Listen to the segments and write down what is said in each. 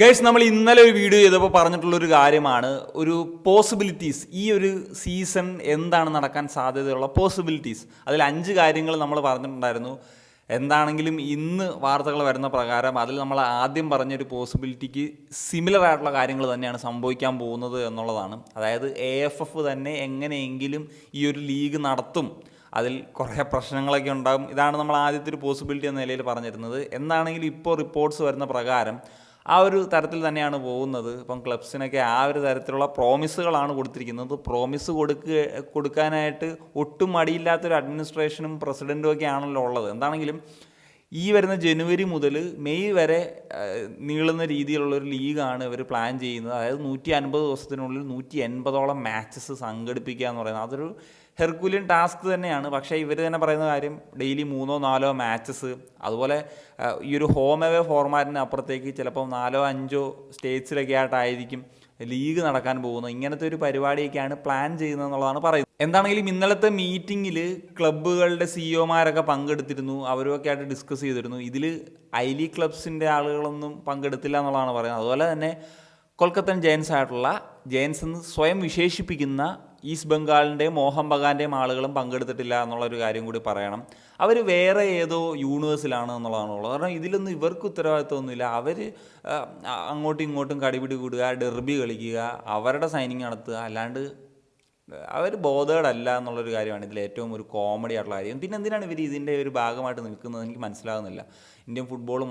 Guys നമ്മൾ ഇന്നലെ ഒരു വീഡിയോ ചെയ്തപ്പോൾ പറഞ്ഞിട്ടുള്ള ഒരു കാര്യമാണ്. ഒരു പോസിബിലിറ്റീസ് ഈ ഒരു സീസൺ എന്താണ് നടക്കാൻ സാധ്യതയുള്ള പോസിബിലിറ്റീസ് അതിൽ അഞ്ച് കാര്യങ്ങൾ നമ്മൾ പറഞ്ഞിട്ടുണ്ടായിരുന്നു. എന്താണെങ്കിലും ഇന്ന് വാർത്തകൾ വരുന്ന പ്രകാരം അതിൽ നമ്മൾ ആദ്യം പറഞ്ഞൊരു പോസിബിലിറ്റിക്ക് സിമിലർ ആയിട്ടുള്ള കാര്യങ്ങൾ തന്നെയാണ് സംഭവിക്കാൻ പോകുന്നത് എന്നുള്ളതാണ്. അതായത് എ എഫ് എഫ് തന്നെ എങ്ങനെയെങ്കിലും ഈ ഒരു ലീഗ് നടത്തും. അതിൽ കുറേ പ്രശ്നങ്ങളൊക്കെ ഉണ്ടാകും. ഇതാണ് നമ്മൾ ആദ്യത്തെ ഒരു പോസിബിലിറ്റി എന്ന നിലയിൽ പറഞ്ഞിരുന്നത്. എന്താണെങ്കിലും ഇപ്പോൾ റിപ്പോർട്ട്സ് വരുന്ന പ്രകാരം ആ ഒരു തരത്തിൽ തന്നെയാണ് പോകുന്നത്. ഇപ്പം ക്ലബ്സിനൊക്കെ ആ ഒരു തരത്തിലുള്ള പ്രോമിസുകളാണ് കൊടുത്തിരിക്കുന്നത്. പ്രോമിസ് കൊടുക്കുക കൊടുക്കാനായിട്ട് ഒട്ടും മടിയില്ലാത്തൊരു അഡ്മിനിസ്ട്രേഷനും പ്രസിഡന്റും ഒക്കെ ആണല്ലോ ഉള്ളത്. എന്താണെങ്കിലും ഈ വരുന്ന ജനുവരി മുതൽ മെയ് വരെ നീളുന്ന രീതിയിലുള്ള ഒരു ലീഗാണ് ഇവർ പ്ലാൻ ചെയ്യുന്നത്. അതായത് നൂറ്റി അൻപത് ദിവസത്തിനുള്ളിൽ നൂറ്റി എൺപതോളം മാച്ചസ് സംഘടിപ്പിക്കുക എന്ന് പറയുന്നത്. അതൊരു ഹെർക്കുലിയൻ ടാസ്ക് തന്നെയാണ്. പക്ഷേ ഇവർ തന്നെ പറയുന്ന കാര്യം ഡെയിലി മൂന്നോ നാലോ മാച്ചസ് അതുപോലെ ഈ ഒരു ഹോം എവേ ഫോർമാറ്റിന് അപ്പുറത്തേക്ക് ചിലപ്പോൾ നാലോ അഞ്ചോ സ്റ്റേറ്റ്സിലൊക്കെ ആയിട്ടായിരിക്കും ലീഗ് നടക്കാൻ പോകുന്നത് ഇങ്ങനത്തെ ഒരു പരിപാടിയൊക്കെയാണ് പ്ലാൻ ചെയ്യുന്നത് എന്നുള്ളതാണ് പറയുന്നത്. എന്താണെങ്കിലും ഇന്നലത്തെ മീറ്റിങ്ങിൽ ക്ലബ്ബുകളുടെ സിഇഒമാരൊക്കെ പങ്കെടുത്തിരുന്നു. അവരുമൊക്കെ ആയിട്ട് ഡിസ്കസ് ചെയ്തിരുന്നു. ഇതിൽ ഐ ലീഗ് ക്ലബ്സിന്റെ ആളുകളൊന്നും പങ്കെടുത്തില്ല എന്നുള്ളതാണ് പറയുന്നത്. അതുപോലെ തന്നെ കൊൽക്കത്തൻ ജയൻസ് ആയിട്ടുള്ള ജയൻസ് എന്ന് സ്വയം വിശേഷിപ്പിക്കുന്ന ഈസ്റ്റ് ബംഗാളിന്റെയും മോഹൻ ബഗാന്റെയും ആളുകളും പങ്കെടുത്തിട്ടില്ല എന്നുള്ളൊരു കാര്യം കൂടി പറയണം. അവർ വേറെ ഏതോ യൂണിവേഴ്സിലാണ് എന്നുള്ളതാണ് ഉള്ളത് കാരണം ഇതിലൊന്നും ഇവർക്ക് ഉത്തരവാദിത്വമൊന്നുമില്ല. അവർ അങ്ങോട്ടും ഇങ്ങോട്ടും കടിപിടി കൂടുക ഡെർബി കളിക്കുക അവരുടെ സൈനിങ് നടത്തുക അല്ലാണ്ട് അവർ ബോധേഡല്ല എന്നുള്ളൊരു കാര്യമാണ് ഇതിൽ ഏറ്റവും ഒരു കോമഡി ആയിട്ടുള്ള കാര്യം. പിന്നെ എന്തിനാണ് ഇവർ ഇതിന്റെ ഒരു ഭാഗമായിട്ട് നിൽക്കുന്നത്? എനിക്ക് മനസ്സിലാകുന്നില്ല. ഇന്ത്യൻ ഫുട്ബോൾ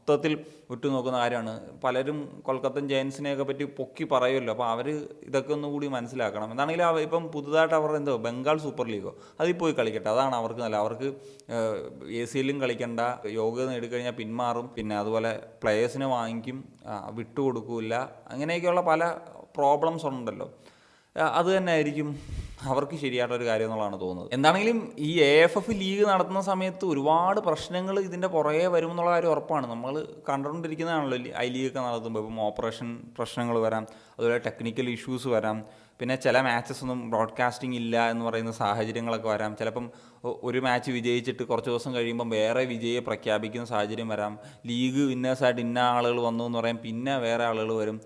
മൊത്തത്തിൽ ഉറ്റുനോക്കുന്ന കാര്യമാണ് പലരും കൊൽക്കത്തൻ ജയൻസിനെയൊക്കെ പറ്റി പൊക്കി പറയുമല്ലോ. അപ്പോൾ അവർ ഇതൊക്കെ ഒന്നുകൂടി മനസ്സിലാക്കണം. എന്താണെങ്കിലും അവ ഇപ്പം പുതുതായിട്ട് അവർ എന്തോ ബംഗാൾ സൂപ്പർ ലീഗോ അതിൽ പോയി കളിക്കട്ടെ. അതാണ് അവർക്ക് നല്ല അവർക്ക് എ സിയിലും കളിക്കണ്ട യോഗ്യത നേടിക്കഴിഞ്ഞാൽ പിന്മാറും പിന്നെ അതുപോലെ പ്ലെയേഴ്സിനെ വാങ്ങിക്കും വിട്ടുകൊടുക്കില്ല അങ്ങനെയൊക്കെയുള്ള പല പ്രോബ്ലംസ് ഉണ്ടല്ലോ. അത് തന്നെ ആയിരിക്കും. അവർക്ക് ശരിയായിട്ടൊരു കാര്യം എന്നുള്ളതാണ് തോന്നുന്നത്. എന്താണെങ്കിലും ഈ എ എഫ് എഫ് ലീഗ് നടത്തുന്ന സമയത്ത് ഒരുപാട് പ്രശ്നങ്ങൾ ഇതിന്റെ പുറകെ വരുമെന്നുള്ള കാര്യം ഉറപ്പാണ്. നമ്മൾ കണ്ടുകൊണ്ടിരിക്കുന്നതാണല്ലോ ഐ ലീഗൊക്കെ നടത്തുമ്പോൾ. ഇപ്പം ഓപ്പറേഷൻ പ്രശ്നങ്ങൾ വരാം അതുപോലെ ടെക്നിക്കൽ ഇഷ്യൂസ് വരാം പിന്നെ ചില മാച്ചസ് ഒന്നും ബ്രോഡ്കാസ്റ്റിംഗ് ഇല്ല എന്ന് പറയുന്ന സാഹചര്യങ്ങളൊക്കെ വരാം. ചിലപ്പം ഒരു മാച്ച് വിജയിച്ചിട്ട് കുറച്ച് ദിവസം കഴിയുമ്പം വേറെ വിജയെ പ്രഖ്യാപിക്കുന്ന സാഹചര്യം വരാം. ലീഗ് വിന്നേഴ്സായിട്ട് ഇന്ന ആളുകൾ വന്നു എന്ന് പറയാം പിന്നെ വേറെ ആളുകൾ വരും.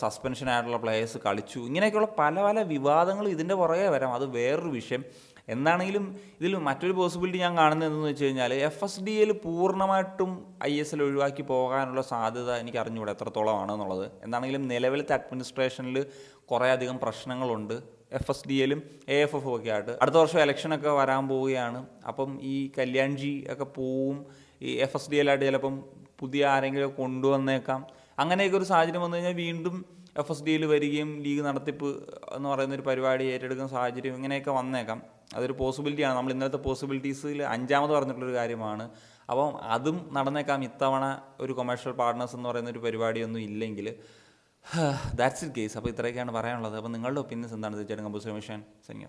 സസ്പെൻഷനായിട്ടുള്ള പ്ലേയേഴ്സ് കളിച്ചു. ഇങ്ങനെയൊക്കെയുള്ള പല പല വിവാദങ്ങൾ ഇതിന്റെ പുറകെ വരാം. അത് വേറൊരു വിഷയം. എന്താണെങ്കിലും ഇതിൽ മറ്റൊരു പോസിബിലിറ്റി ഞാൻ കാണുന്നത് എന്തെന്ന് വെച്ച് കഴിഞ്ഞാൽ എഫ് എസ് ഡി എൽ പൂർണമായിട്ടും ഐ എസ് എൽ ഒഴിവാക്കി പോകാനുള്ള സാധ്യത എനിക്ക് അറിഞ്ഞുകൂടെ എത്രത്തോളമാണ് എന്നുള്ളത്. എന്താണെങ്കിലും നിലവിലത്തെ അഡ്മിനിസ്ട്രേഷനിൽ കുറേ അധികം പ്രശ്നങ്ങളുണ്ട്. എഫ് എസ് ഡി എല്ലും എ എഫ് എഫും ഒക്കെ ആയിട്ട്. അടുത്ത വർഷം ഇലക്ഷനൊക്കെ വരാൻ പോവുകയാണ്. അപ്പം ഈ കല്യാൺജി ഒക്കെ പോവും. ഈ എഫ് എസ് ഡി എല്ലായിട്ട് ചിലപ്പം പുതിയ ആരെങ്കിലും കൊണ്ടുവന്നേക്കാം. അങ്ങനെയൊക്കെ ഒരു സാഹചര്യം വന്നു കഴിഞ്ഞാൽ വീണ്ടും എഫ് എസ് ഡിയിൽ വരികയും ലീഗ് നടത്തിപ്പ് എന്ന് പറയുന്ന ഒരു പരിപാടി ഏറ്റെടുക്കുന്ന സാഹചര്യം ഇങ്ങനെയൊക്കെ വന്നേക്കാം. അതൊരു പോസിബിലിറ്റിയാണ് നമ്മൾ ഇന്നലത്തെ പോസിബിലിറ്റീസിൽ അഞ്ചാമത് പറഞ്ഞിട്ടുള്ളൊരു കാര്യമാണ്. അപ്പം അതും നടന്നേക്കാം. ഇത്തവണ ഒരു കൊമേഴ്ഷ്യൽ പാർട്ട്നേഴ്സ് എന്ന് പറയുന്ന ഒരു പരിപാടിയൊന്നും ഇല്ലെങ്കിൽ. ദാറ്റ്സ് ഇറ്റ് കേസ് അപ്പോൾ ഇത്രയൊക്കെയാണ് പറയാനുള്ളത്. അപ്പോൾ നിങ്ങളുടെ ഒപ്പീനിയൻസ് എന്താണ്? തീർച്ചയായിട്ടും കമ്പൂസ് കമ്മീഷൻ സന്യോ